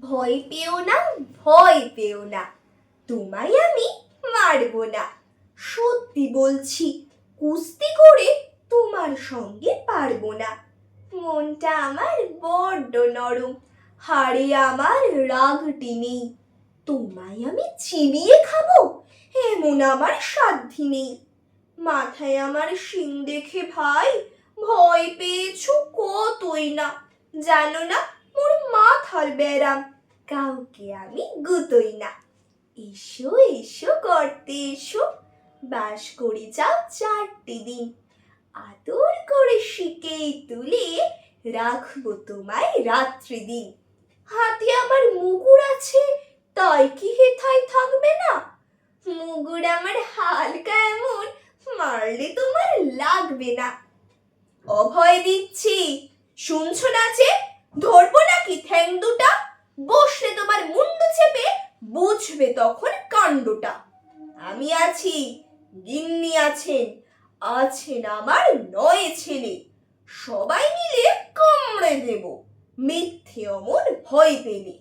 ভয় পেও না, ভয় পেও না। তোমায় আমি মারবো না। সত্যি বলছি, কুস্তি করে তোমার সঙ্গে পারব না। মনটা আমার বড্ড নরম, হাড়ে আমার রাগটি নেই তোমায় আমি চিবিয়ে খাব, এমন আমার সাধ্যি নেই। মাথায় আমার শিং দেখে ভাই, ভয় পেয়েছ কতই না। জানো না মাথার কাউকে আমি গুতোই না। এসো এসো করতে এসো। বাস করে যাও চারটি দিন। আদর করে শিকে তুলে রাখব তোমায় রাত্রি দিন। হাতে আমার মুগুর আছে, তাই কি হেথায় থাকবে না? মুগুর আমার হালকা এমন, মারলে তোমার লাগবে না। অভয় দিচ্ছি, শুনছো না যে, ধরবো নাকি দুটা বসলে তোমার মুন্ডু চেপে বুঝবে তখন কাণ্ডটা। আমি আছি, গিন্নি আছেন আছেন আমার নয় ছেলে। সবাই মিলে কামড়ে দেব, মিথ্যে অমর ভয় পেলে।